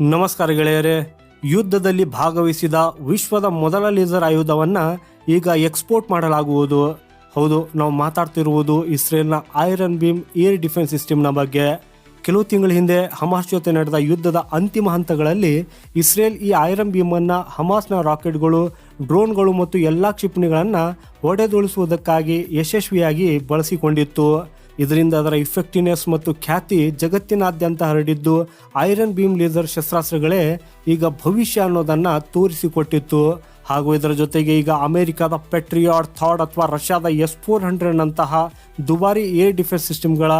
ನಮಸ್ಕಾರ ಗೆಳೆಯರೇ. ಯುದ್ಧದಲ್ಲಿ ಭಾಗವಹಿಸಿದ ವಿಶ್ವದ ಮೊದಲ ಲೇಸರ್ ಆಯುಧವನ್ನ ಈಗ ಎಕ್ಸ್ಪೋರ್ಟ್ ಮಾಡಲಾಗುವುದು. ಹೌದು, ನಾವು ಮಾತಾಡ್ತಿರುವುದು ಇಸ್ರೇಲ್ನ ಐರನ್ ಬೀಮ್ ಏರ್ ಡಿಫೆನ್ಸ್ ಸಿಸ್ಟಮ್ನ ಬಗ್ಗೆ. ಕೆಲವು ತಿಂಗಳ ಹಿಂದೆ ಹಮಾಸ್ ಜೊತೆ ನಡೆದ ಯುದ್ಧದ ಅಂತಿಮ ಹಂತಗಳಲ್ಲಿ ಇಸ್ರೇಲ್ ಈ ಐರನ್ ಬೀಮ್ ಅನ್ನ ಹಮಾಸ್ನ ರಾಕೆಟ್ಗಳು, ಡ್ರೋನ್ಗಳು ಮತ್ತು ಎಲ್ಲಾ ಕ್ಷಿಪಣಿಗಳನ್ನ ಹೊಡೆದುಳಿಸುವುದಕ್ಕಾಗಿ ಯಶಸ್ವಿಯಾಗಿ ಬಳಸಿಕೊಂಡಿತ್ತು. ಇದರಿಂದ ಅದರ ಇಫೆಕ್ಟಿವ್ನೆಸ್ ಮತ್ತು ಖ್ಯಾತಿ ಜಗತ್ತಿನಾದ್ಯಂತ ಹರಡಿದ್ದು ಐರನ್ ಬೀಮ್ ಲೇಸರ್ ಶಸ್ತ್ರಾಸ್ತ್ರಗಳೇ ಈಗ ಭವಿಷ್ಯ ಅನ್ನೋದನ್ನ ತೋರಿಸಿಕೊಟ್ಟಿತ್ತು. ಹಾಗೂ ಇದರ ಜೊತೆಗೆ ಈಗ ಅಮೆರಿಕದ ಪೆಟ್ರಿಯಾಡ್ ಥಾಡ್ ಅಥವಾ ರಷ್ಯಾದ ಎಸ್ ಫೋರ್ ಹಂಡ್ರೆಡ್ನಂತಹ ದುಬಾರಿ ಏರ್ ಡಿಫೆನ್ಸ್ ಸಿಸ್ಟಮ್ಗಳ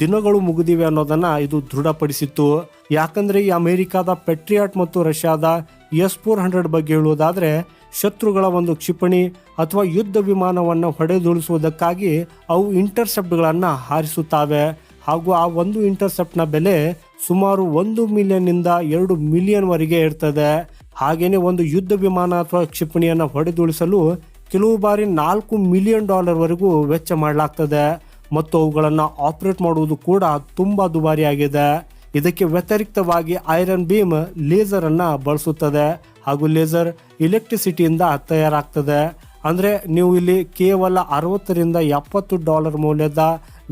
ದಿನಗಳು ಮುಗಿದಿವೆ ಅನ್ನೋದನ್ನ ಇದು ದೃಢಪಡಿಸಿತ್ತು. ಯಾಕಂದ್ರೆ ಈ ಅಮೆರಿಕದ ಪೆಟ್ರಿಯಾಟ್ ಮತ್ತು ರಷ್ಯಾದ ಎಸ್ ಫೋರ್ ಹಂಡ್ರೆಡ್ ಬಗ್ಗೆ ಹೇಳುವುದಾದ್ರೆ ಶತ್ರುಗಳ ಒಂದು ಕ್ಷಿಪಣಿ ಅಥವಾ ಯುದ್ಧ ವಿಮಾನವನ್ನು ಹೊಡೆದುಳಿಸುವುದಕ್ಕಾಗಿ ಅವು ಇಂಟರ್ಸೆಪ್ಟ್ಗಳನ್ನು ಹಾರಿಸುತ್ತವೆ. ಹಾಗೂ ಆ ಒಂದು ಇಂಟರ್ಸೆಪ್ಟ್ನ ಬೆಲೆ ಸುಮಾರು ಒಂದು ಮಿಲಿಯನ್ನಿಂದ ಎರಡು ಮಿಲಿಯನ್ ವರೆಗೆ ಇರ್ತದೆ. ಹಾಗೇನೆ ಒಂದು ಯುದ್ಧ ವಿಮಾನ ಅಥವಾ ಕ್ಷಿಪಣಿಯನ್ನು ಹೊಡೆದುಳಿಸಲು ಕೆಲವು ಬಾರಿ ನಾಲ್ಕು ಮಿಲಿಯನ್ ಡಾಲರ್ ವರೆಗೂ ವೆಚ್ಚ ಮಾಡಲಾಗ್ತದೆ. ಮತ್ತು ಅವುಗಳನ್ನು ಆಪರೇಟ್ ಮಾಡುವುದು ಕೂಡ ತುಂಬಾ ದುಬಾರಿಯಾಗಿದೆ. ಇದಕ್ಕೆ ವ್ಯತಿರಿಕ್ತವಾಗಿ ಐರನ್ ಬೀಮ್ ಲೇಸರ್ ಅನ್ನ ಬಳಸುತ್ತದೆ ಹಾಗೂ ಲೇಸರ್ ಇಲೆಕ್ಟ್ರಿಸಿಟಿಯಿಂದ ತಯಾರಾಗ್ತದೆ. ಅಂದ್ರೆ ನೀವು ಇಲ್ಲಿ ಕೇವಲ ಅರವತ್ತರಿಂದ ಎಪ್ಪತ್ತು ಡಾಲರ್ ಮೌಲ್ಯದ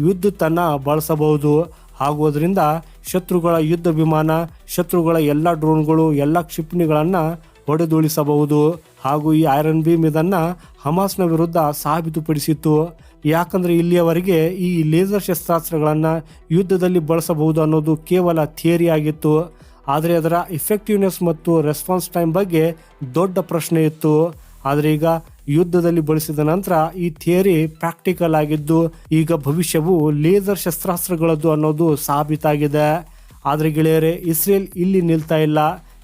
ವಿದ್ಯುತ್ ಅನ್ನ ಬಳಸಬಹುದು. ಹಾಗೂ ಅದರಿಂದ ಶತ್ರುಗಳ ಯುದ್ಧ ವಿಮಾನ, ಶತ್ರುಗಳ ಎಲ್ಲ ಡ್ರೋನ್ಗಳು, ಎಲ್ಲ ಕ್ಷಿಪಣಿಗಳನ್ನ ಹೊಡೆದುಳಿಸಬಹುದು. ಹಾಗೂ ಈ ಐರನ್ ಬೀಮ್ ಇದನ್ನ ಹಮಾಸ್ನ ವಿರುದ್ಧ ಸಾಬೀತುಪಡಿಸಿತ್ತು. ಯಾಕಂದ್ರೆ ಇಲ್ಲಿಯವರೆಗೆ ಈ ಲೇಸರ್ ಶಸ್ತ್ರಾಸ್ತ್ರಗಳನ್ನ ಯುದ್ಧದಲ್ಲಿ ಬಳಸಬಹುದು ಅನ್ನೋದು ಕೇವಲ ಥಿಯರಿ ಆಗಿತ್ತು. ಆದರೆ ಅದರ ಇಫೆಕ್ಟಿವ್ನೆಸ್ ಮತ್ತು ರೆಸ್ಪಾನ್ಸ್ ಟೈಮ್ ಬಗ್ಗೆ ದೊಡ್ಡ ಪ್ರಶ್ನೆ ಇತ್ತು. ಆದರೆ ಈಗ ಯುದ್ಧದಲ್ಲಿ ಬಳಸಿದ ನಂತರ ಈ ಥಿಯರಿ ಪ್ರಾಕ್ಟಿಕಲ್ ಆಗಿದ್ದು, ಈಗ ಭವಿಷ್ಯವು ಲೇಸರ್ ಶಸ್ತ್ರಾಸ್ತ್ರಗಳದ್ದು ಅನ್ನೋದು ಸಾಬೀತಾಗಿದೆ. ಆದರೆ ಗೆಳೆಯರೆ, ಇಸ್ರೇಲ್ ಇಲ್ಲಿ ನಿಲ್ತಾ ಇಲ್ಲ.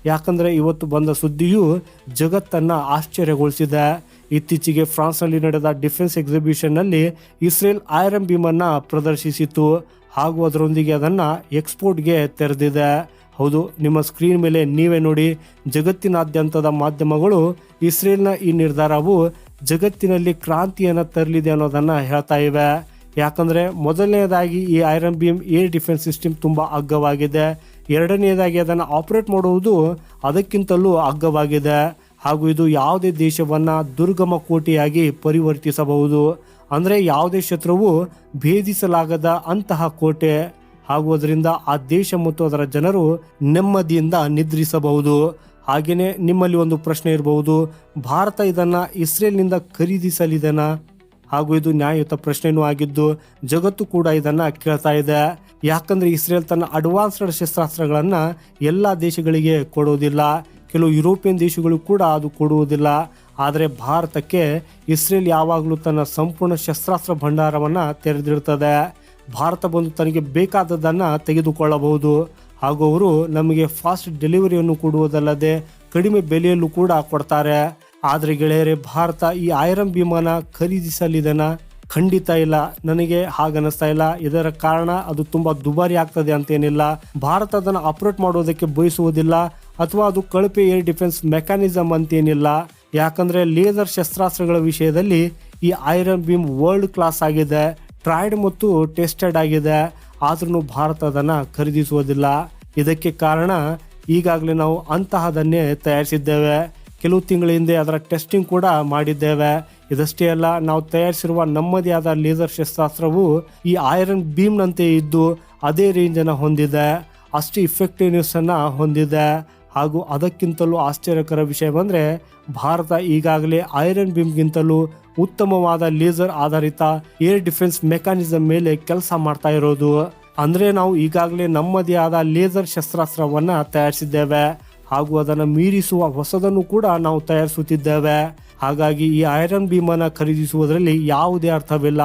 ಯಾಕಂದ್ರೆ ಇವತ್ತು ಬಂದ ಸುದ್ದಿಯು ಜಗತ್ತನ್ನ ಆಶ್ಚರ್ಯಗೊಳಿಸಿದೆ. ಇತ್ತೀಚೆಗೆ ಫ್ರಾನ್ಸ್ನಲ್ಲಿ ನಡೆದ ಡಿಫೆನ್ಸ್ ಎಕ್ಸಿಬಿಷನ್ನಲ್ಲಿ ಇಸ್ರೇಲ್ ಐರನ್ ಬೀಮನ್ನು ಪ್ರದರ್ಶಿಸಿತ್ತು. ಹಾಗೂ ಅದರೊಂದಿಗೆ ಅದನ್ನು ಎಕ್ಸ್ಪೋರ್ಟ್ಗೆ ತೆರೆದಿದೆ. ಹೌದು, ನಿಮ್ಮ ಸ್ಕ್ರೀನ್ ಮೇಲೆ ನೀವೇ ನೋಡಿ, ಜಗತ್ತಿನಾದ್ಯಂತದ ಮಾಧ್ಯಮಗಳು ಇಸ್ರೇಲ್ನ ಈ ನಿರ್ಧಾರವು ಜಗತ್ತಿನಲ್ಲಿ ಕ್ರಾಂತಿಯನ್ನು ತರಲಿದೆ ಅನ್ನೋದನ್ನ ಹೇಳ್ತಾ ಇವೆ. ಯಾಕಂದ್ರೆ ಮೊದಲನೇದಾಗಿ ಈ iron beam air defence system ತುಂಬಾ ಅಗ್ಗವಾಗಿದೆ. ಎರಡನೆಯದಾಗಿ ಅದನ್ನು ಆಪರೇಟ್ ಮಾಡುವುದು ಅದಕ್ಕಿಂತಲೂ ಅಗ್ಗವಾಗಿದೆ. ಹಾಗೂ ಇದು ಯಾವುದೇ ದೇಶವನ್ನು ದುರ್ಗಮ ಕೋಟೆಯಾಗಿ ಪರಿವರ್ತಿಸಬಹುದು. ಅಂದರೆ ಯಾವುದೇ ಶತ್ರುವು ಭೇದಿಸಲಾಗದ ಅಂತಹ ಕೋಟೆ. ಹಾಗೂ ಅದರಿಂದ ಆ ದೇಶ ಮತ್ತು ಅದರ ಜನರು ನೆಮ್ಮದಿಯಿಂದ ನಿದ್ರಿಸಬಹುದು. ಹಾಗೆಯೇ ನಿಮ್ಮಲ್ಲಿ ಒಂದು ಪ್ರಶ್ನೆ ಇರಬಹುದು. ಭಾರತ ಇದನ್ನು ಇಸ್ರೇಲ್ನಿಂದ ಖರೀದಿಸಲಿದೆನಾ? ಹಾಗೂ ಇದು ನ್ಯಾಯಯುತ ಪ್ರಶ್ನೆಯೂ ಆಗಿದ್ದು ಜಗತ್ತು ಕೂಡ ಇದನ್ನು ಕೇಳ್ತಾ ಇದೆ. ಯಾಕಂದ್ರೆ ಇಸ್ರೇಲ್ ತನ್ನ ಅಡ್ವಾನ್ಸ್ಡ್ ಶಸ್ತ್ರಾಸ್ತ್ರಗಳನ್ನು ಎಲ್ಲ ದೇಶಗಳಿಗೆ ಕೊಡುವುದಿಲ್ಲ ಕೆಲವು ಯುರೋಪಿಯನ್ ದೇಶಗಳು ಕೂಡ ಅದು ಕೊಡುವುದಿಲ್ಲ. ಆದರೆ ಭಾರತಕ್ಕೆ ಇಸ್ರೇಲ್ ಯಾವಾಗಲೂ ತನ್ನ ಸಂಪೂರ್ಣ ಶಸ್ತ್ರಾಸ್ತ್ರ ಭಂಡಾರವನ್ನು ತೆರೆದಿಡ್ತದೆ. ಭಾರತ ಬಂದು ತನಗೆ ಬೇಕಾದದ್ದನ್ನು ತೆಗೆದುಕೊಳ್ಳಬಹುದು. ಹಾಗೂ ಅವರು ನಮಗೆ ಫಾಸ್ಟ್ ಡೆಲಿವರಿಯನ್ನು ಕೊಡುವುದಲ್ಲದೆ ಕಡಿಮೆ ಬೆಲೆಯಲ್ಲೂ ಕೂಡ ಕೊಡ್ತಾರೆ. ಆದರೆ ಗೆಳೆಯರೆ, ಭಾರತ ಈ ಐರನ್ ವಿಮಾನ ಖರೀದಿಸಲಿದೆನಾ? ಖಂಡಿತ ಇಲ್ಲ. ನನಗೆ ಹಾಗನ್ನಿಸ್ತಾ ಇಲ್ಲ. ಇದರ ಕಾರಣ ಅದು ತುಂಬಾ ದುಬಾರಿ ಆಗ್ತದೆ ಅಂತೇನಿಲ್ಲ. ಭಾರತ ಅದನ್ನು ಆಪರೇಟ್ ಮಾಡೋದಕ್ಕೆ ಬಯಸುವುದಿಲ್ಲ. ಅಥವಾ ಅದು ಕಳಪೆ ಏರ್ ಡಿಫೆನ್ಸ್ ಮೆಕ್ಯಾನಿಸಮ್ ಅಂತೇನಿಲ್ಲ. ಯಾಕಂದ್ರೆ ಲೇಸರ್ ಶಸ್ತ್ರಾಸ್ತ್ರಗಳ ವಿಷಯದಲ್ಲಿ ಈ ಐರನ್ ಬೀಮ್ ವರ್ಲ್ಡ್ ಕ್ಲಾಸ್ ಆಗಿದೆ. ಟ್ರೈಡ್ ಮತ್ತು ಟೆಸ್ಟೆಡ್ ಆಗಿದೆ. ಆದ್ರೂ ಭಾರತ ಅದನ್ನ ಖರೀದಿಸುವುದಿಲ್ಲ. ಇದಕ್ಕೆ ಕಾರಣ ಈಗಾಗಲೇ ನಾವು ಅಂತಹದನ್ನೇ ತಯಾರಿಸಿದ್ದೇವೆ. ಕೆಲವು ತಿಂಗಳ ಹಿಂದೆ ಅದರ ಟೆಸ್ಟಿಂಗ್ ಕೂಡ ಮಾಡಿದ್ದೇವೆ. ಇದಷ್ಟೇ ಅಲ್ಲ, ನಾವು ತಯಾರಿಸಿರುವ ನಮ್ಮದೇ ಆದ ಲೇಸರ್ ಶಸ್ತ್ರಾಸ್ತ್ರವು ಈ ಐರನ್ ಬೀಮ್ನಂತೆ ಇದ್ದು ಅದೇ ರೇಂಜನ್ನು ಹೊಂದಿದೆ. ಅಷ್ಟು ಇಫೆಕ್ಟಿವ್ನೆಸ್ ಅನ್ನ ಹೊಂದಿದೆ. ಹಾಗೂ ಅದಕ್ಕಿಂತಲೂ ಆಶ್ಚರ್ಯಕರ ವಿಷಯ ಬಂದರೆ, ಭಾರತ ಈಗಾಗಲೇ ಐರನ್ ಬೀಮ್ಗಿಂತಲೂ ಉತ್ತಮವಾದ ಲೇಸರ್ ಆಧಾರಿತ ಏರ್ ಡಿಫೆನ್ಸ್ ಮೆಕಾನಿಸಮ್ ಮೇಲೆ ಕೆಲಸ ಮಾಡ್ತಾ ಇರೋದು. ಅಂದರೆ ನಾವು ಈಗಾಗಲೇ ನಮ್ಮದೇ ಆದ ಲೇಸರ್ ಶಸ್ತ್ರಾಸ್ತ್ರವನ್ನ ತಯಾರಿಸಿದ್ದೇವೆ. ಹಾಗೂ ಅದನ್ನು ಮೀರಿಸುವ ಹೊಸದನ್ನು ಕೂಡ ನಾವು ತಯಾರಿಸುತ್ತಿದ್ದೇವೆ. ಹಾಗಾಗಿ ಈ ಐರನ್ ಬೀಮನ್ನು ಖರೀದಿಸುವುದರಲ್ಲಿ ಯಾವುದೇ ಅರ್ಥವಿಲ್ಲ.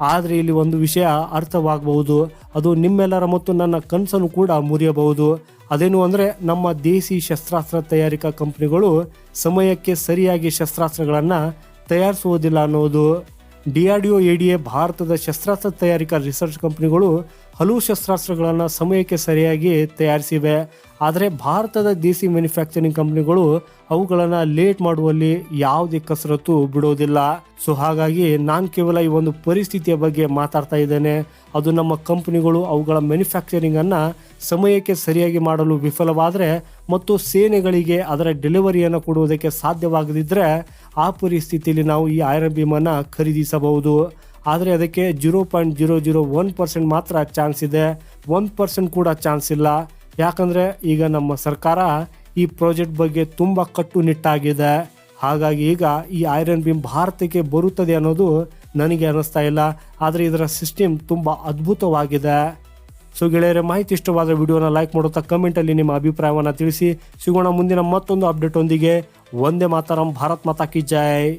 ಆದರೆ ಇಲ್ಲಿ ಒಂದು ವಿಷಯ ಅರ್ಥವಾಗಬಹುದು. ಅದು ನಿಮ್ಮೆಲ್ಲರ ಮತ್ತು ನನ್ನ ಕನಸನ್ನು ಕೂಡ ಮುರಿಯಬಹುದು. ಅದೇನು ಅಂದರೆ ನಮ್ಮ ದೇಸಿ ಶಸ್ತ್ರಾಸ್ತ್ರ ತಯಾರಿಕಾ ಕಂಪ್ನಿಗಳು ಸಮಯಕ್ಕೆ ಸರಿಯಾಗಿ ಶಸ್ತ್ರಾಸ್ತ್ರಗಳನ್ನು ತಯಾರಿಸುವುದಿಲ್ಲ ಅನ್ನೋದು. ಡಿಆರ್ಡಿಒ ಎಡಿಎ ಭಾರತದ ಶಸ್ತ್ರಾಸ್ತ್ರ ತಯಾರಿಕಾ ರಿಸರ್ಚ್ ಕಂಪನಿಗಳು ಹಲವು ಶಸ್ತ್ರಾಸ್ತ್ರಗಳನ್ನು ಸಮಯಕ್ಕೆ ಸರಿಯಾಗಿ ತಯಾರಿಸಿವೆ. ಆದರೆ ಭಾರತದ ದೇಸಿ ಮ್ಯಾನುಫ್ಯಾಕ್ಚರಿಂಗ್ ಕಂಪ್ನಿಗಳು ಅವುಗಳನ್ನು ಲೇಟ್ ಮಾಡುವಲ್ಲಿ ಯಾವುದೇ ಕಸರತ್ತು ಬಿಡೋದಿಲ್ಲ. ಸೊ ಹಾಗಾಗಿ ನಾನು ಕೇವಲ ಈ ಒಂದು ಪರಿಸ್ಥಿತಿಯ ಬಗ್ಗೆ ಮಾತಾಡ್ತಾ ಇದ್ದೇನೆ. ಅದು ನಮ್ಮ ಕಂಪ್ನಿಗಳು ಅವುಗಳ ಮ್ಯಾನುಫ್ಯಾಕ್ಚರಿಂಗ್ ಅನ್ನ ಸಮಯಕ್ಕೆ ಸರಿಯಾಗಿ ಮಾಡಲು ವಿಫಲವಾದರೆ ಮತ್ತು ಸೇನೆಗಳಿಗೆ ಅದರ ಡೆಲಿವರಿಯನ್ನು ಕೊಡುವುದಕ್ಕೆ ಸಾಧ್ಯವಾಗದಿದ್ದರೆ ಆ ಪರಿಸ್ಥಿತಿಯಲ್ಲಿ ನಾವು ಈ ಐರನ್ ಬೀಮನ್ನು ಖರೀದಿಸಬಹುದು. ಆದರೆ ಅದಕ್ಕೆ zero point zero zero one percent ಮಾತ್ರ ಚಾನ್ಸ್ ಇದೆ. ಒನ್ ಪರ್ಸೆಂಟ್ ಕೂಡ ಚಾನ್ಸ್ ಇಲ್ಲ. ಯಾಕಂದರೆ ಈಗ ನಮ್ಮ ಸರ್ಕಾರ ಈ ಪ್ರಾಜೆಕ್ಟ್ ಬಗ್ಗೆ ತುಂಬ ಕಟ್ಟುನಿಟ್ಟಾಗಿದೆ. ಹಾಗಾಗಿ ಈಗ ಈ ಐರನ್ ಬೀಮ್ ಭಾರತಕ್ಕೆ ಬರುತ್ತದೆ ಅನ್ನೋದು ನನಗೆ ಅನ್ನಿಸ್ತಾ ಇಲ್ಲ. ಆದರೆ ಇದರ ಸಿಸ್ಟಮ್ ತುಂಬ ಅದ್ಭುತವಾಗಿದೆ. ಸೊ ಗೆಳೆಯರ, ಮಾಹಿತಿ ಇಷ್ಟವಾದ ವಿಡಿಯೋನ ಲೈಕ್ ಮಾಡುತ್ತಾ ಕಮೆಂಟಲ್ಲಿ ನಿಮ್ಮ ಅಭಿಪ್ರಾಯವನ್ನು ತಿಳಿಸಿ. ಸಿಗೋಣ ಮುಂದಿನ ಮತ್ತೊಂದು ಅಪ್ಡೇಟ್ ಒಂದಿಗೆ. ಒಂದೇ ಮಾತರಂ, ಭಾರತ್ ಮಾತಾ ಕಿ ಜೈ.